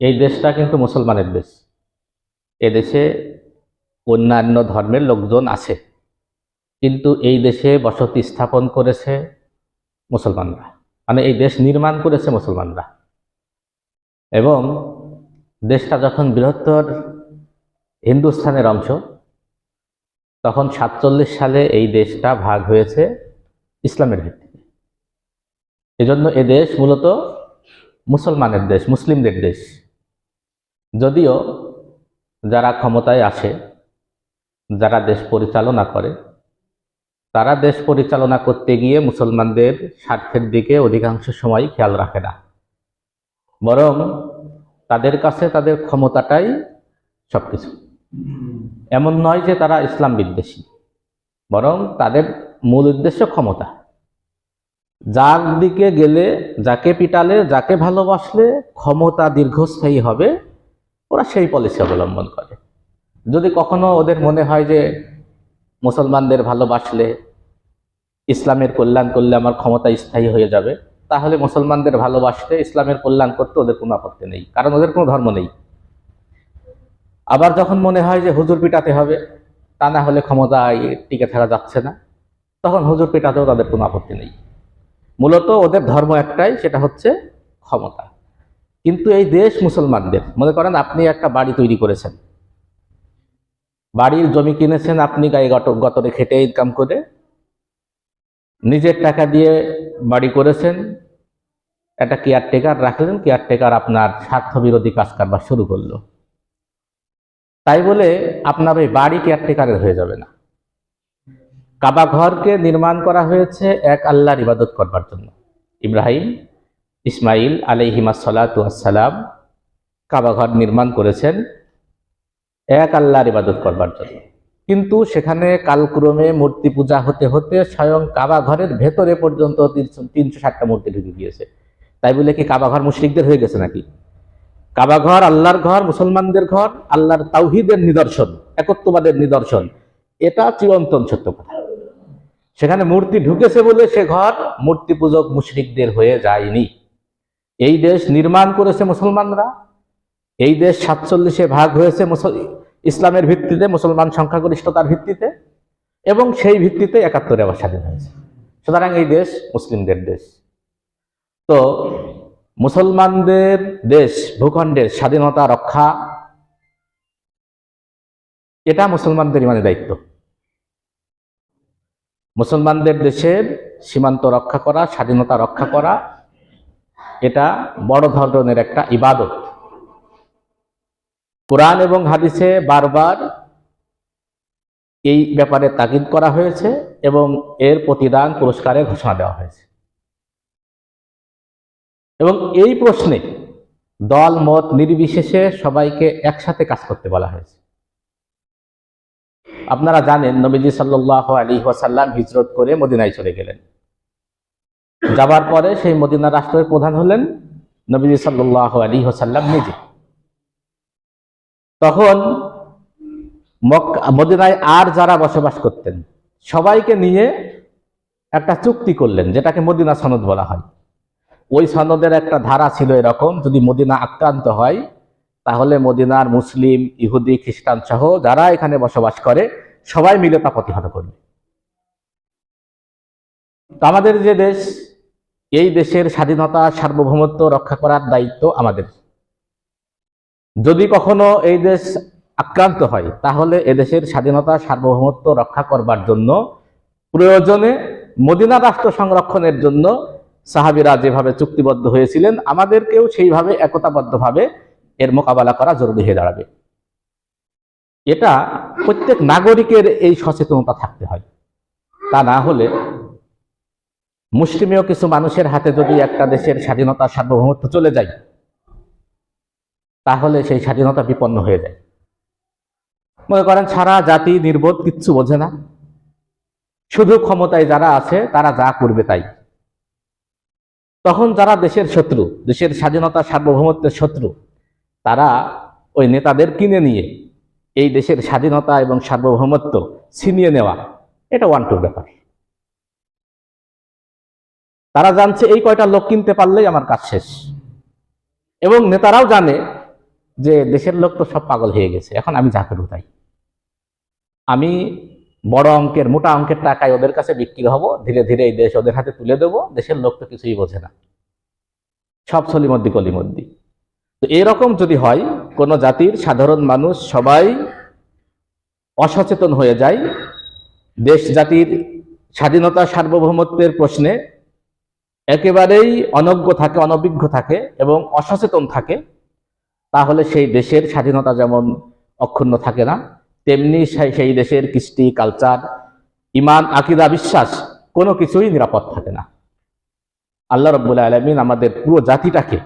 এই দেশটা কিন্তু মুসলমানের দেশ। এদেশে অন্যান্য ধর্মের লোকজন আছে, কিন্তু এই দেশে বসতি স্থাপন করেছে মুসলমানরা। মানে এই দেশ নির্মাণ করেছে মুসলমানরা। এবং দেশটা যখন বৃহত্তর হিন্দুস্থানের অংশ, তখন সাতচল্লিশ সালে এই দেশটা ভাগ হয়েছে ইসলামের ভিত্তিতে। এজন্য এ দেশ মূলত মুসলমানের দেশ, মুসলিমদের দেশ। যদিও যারা ক্ষমতায় আসে, যারা দেশ পরিচালনা করে, তারা দেশ পরিচালনা করতে গিয়ে মুসলমানদের স্বার্থের দিকে অধিকাংশ সময় খেয়াল রাখে না। বরং তাদের কাছে তাদের ক্ষমতাটাই সবকিছু। এমন নয় যে তারা ইসলাম বিদ্বেষী, বরং তাদের মূল উদ্দেশ্য ক্ষমতা। যার দিকে গেলে, যাকে পিটালে, যাকে ভালোবাসলে ক্ষমতা দীর্ঘস্থায়ী হবে ওরা সেই পলিসি অবলম্বন করে। যদি কখনো ওদের মনে হয় যে মুসলমানদের ভালোবাসলে ইসলামের কল্যাণ করলে আমার ক্ষমতা স্থায়ী হয়ে যাবে, তাহলে মুসলমানদের ভালোবাসলে ইসলামের কল্যাণ করতে ওদের কোনো আপত্তি নেই, কারণ ওদের কোনো ধর্ম নেই। আবার যখন মনে হয় যে হুজুর পিটাতে হবে, তা না হলে ক্ষমতায় টিকে থাকা যাচ্ছে না, তখন হুজুর পিটাতেও তাদের কোনো আপত্তি নেই। মূলত ওদের ধর্ম একটাই, সেটা হচ্ছে ক্ষমতা। কিন্তু এই দেশ মুসলমানদের, মনে করেন আপনি একটা বাড়ি তৈরি করেছেন। বাড়ির জমি কিনেছেন, আপনি গায়ে গত- গতরে খেটে ইনকাম করে, নিজের টাকা দিয়ে বাড়ি করেছেন, একটা কেয়ারটেকার রাখলেন কেয়ারটেকার আপনার স্বার্থ বিরোধী কাজ কারবার শুরু করল। তাই বলে আপনার ওই বাড়ি কেয়ারটেকারের হয়ে যাবে না। কাবা ঘরকে নির্মাণ করা হয়েছে এক আল্লাহর ইবাদত করবার জন্য। ইব্রাহিম ইসমাইল আলাইহিমা সালাম কাবা ঘর নির্মাণ করেছেন। এক আল্লাহর ইবাদত করবার জন্য। কিন্তু সেখানে কালক্রমে মূর্তি পূজা হতে হতে স্বয়ং কাবা ঘরের ভেতরে পর্যন্ত তিনশো তিনশো ষাটটা মূর্তি ঢুকে গিয়েছে। তাই বলে কি কাবা ঘর মুশরিকদের হয়ে গেছে নাকি? কাবা ঘর আল্লাহর ঘর, মুসলমানদের ঘর, আল্লাহর তাওহিদের নিদর্শন, একত্ববাদের নিদর্শন, এটা চিরন্তন সত্য কথা। সেখানে মূর্তি ঢুকেছে বলে সে ঘর মূর্তি পূজক মুশরিকদের হয়ে যায়নি। এই দেশ নির্মাণ করেছে মুসলমানরা, এই দেশ সাতচল্লিশে ভাগ হয়েছে ইসলামের ভিত্তিতে, মুসলমান সংখ্যাগরিষ্ঠতার ভিত্তিতে এবং সেই ভিত্তিতে একাত্তরে আবার স্বাধীন হয়েছে। সুতরাং এই দেশ মুসলিমদের দেশ। তো মুসলমানদের দেশ, ভূখণ্ডের স্বাধীনতা রক্ষা, এটা মুসলমানদের ইমানের দায়িত্ব। মুসলমানদের দেশের সীমান্ত রক্ষা করা, স্বাধীনতা রক্ষা করা এটা বড় ধরনের একটা ইবাদত। কোরআন এবং হাদিসে বারবার এই ব্যাপারে তাগিদ করা হয়েছে এবং এর প্রতিদান পুরস্কারের ঘোষণা দেওয়া হয়েছে। এবং এই প্রশ্নে দল, মত নির্বিশেষে সবাইকে একসাথে কাজ করতে বলা হয়েছে। আপনারা জানেন, নবীজি সাল্লাহ আলী ওয়াসাল্লাম হিজরত করে মদিনায় চলে গেলেন। যাবার পরে সেই মদিনা রাষ্ট্রের প্রধান হলেন নবীজি সাল্লাহ আলী ওসাল্লাম নিজে। তখন মদিনায় আর যারা বসবাস করতেন, সবাইকে নিয়ে একটা চুক্তি করলেন, যেটাকে মদিনা সনদ বলা হয়। ওই সনদের একটা ধারা ছিল এরকম, যদি মদিনা আক্রান্ত হয়, তাহলে মদিনার মুসলিম, ইহুদি, খ্রিস্টান সহ যারা এখানে বসবাস করে, সবাই মিলে তা প্রতিহত করবে। আমাদের যে দেশ এই দেশের স্বাধীনতা, সার্বভৌমত্ব রক্ষা করার দায়িত্ব আমাদের। যদি কখনো এই দেশ আক্রান্ত হয়, তাহলে এদেশের স্বাধীনতা, সার্বভৌমত্ব রক্ষা করবার জন্য, প্রয়োজনে মদিনা রাষ্ট্র সংরক্ষণের জন্য সাহাবিরা যেভাবে চুক্তিবদ্ধ হয়েছিলেন, আমাদেরকেও সেইভাবে একতাবদ্ধভাবে এর মোকাবেলা করা জরুরি হয়ে দাঁড়াবে। এটা প্রত্যেক নাগরিকের এই সচেতনতা থাকতে হয়। তা না হলে মুসলিমীয় কিছু মানুষের হাতে যদি একটা দেশের স্বাধীনতা সার্বভৌমত্ব চলে যায়, তাহলে সেই স্বাধীনতা বিপন্ন হয়ে যায়। মনে করেন, সারা জাতি নির্বোধ, কিচ্ছু বোঝে না। শুধু ক্ষমতায় যারা আছে, তারা যা করবে তাই। তখন যারা দেশের শত্রু, দেশের স্বাধীনতা সার্বভৌমত্বের শত্রু, তারা ওই নেতাদের কিনে নিয়ে এই দেশের স্বাধীনতা এবং সার্বভৌমত্ব ছিনিয়ে নেওয়া, এটা ওয়ান টুর ব্যাপার। তারা জানছে এই কয়টা লোক কিনতে পারলেই আমার কাজ শেষ। এবং নেতারাও জানে যে দেশের লোক তো সব পাগল হয়ে গেছে, এখন আমি যাকে ঢুকাই আমি বড় অঙ্কের, মোটা অঙ্কের টাকায় ওদের কাছে বিক্রি হব, ধীরে ধীরে এই দেশ ওদের হাতে তুলে দেবো, দেশের লোক তো কিছুই বোঝে না। সব সলিমদ্দি কলিমদ্দি তো এরকম যদি হয়, কোন জাতির সাধারণ মানুষ সবাই অসচেতন হয়ে যায়। দেশ জাতির স্বাধীনতা সার্বভৌমত্বের প্রশ্নে একেবারেই অনজ্ঞ থাকে, অনভিজ্ঞ থাকে এবং অসচেতন থাকে, তাহলে সেই দেশের স্বাধীনতা যেমন অক্ষুণ্ণ থাকে না, তেমনি সেই- দেশের কৃষ্টি কালচার ইমান, আকিদা, বিশ্বাস কোনো কিছুই নিরাপদ থাকে না। আল্লাহ রব্বুল আলমিন আমাদের পুরো জাতিটাকে,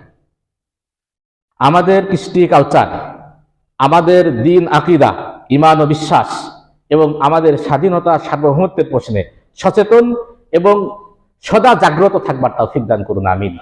আমাদের কৃষ্টি কালচার আমাদের দিন, আকিদা, ইমান ও বিশ্বাস এবং আমাদের স্বাধীনতা সার্বভৌমত্বের প্রশ্নে সচেতন এবং সদা জাগ্রত থাকবার তৌফিক দান করুন আমিন।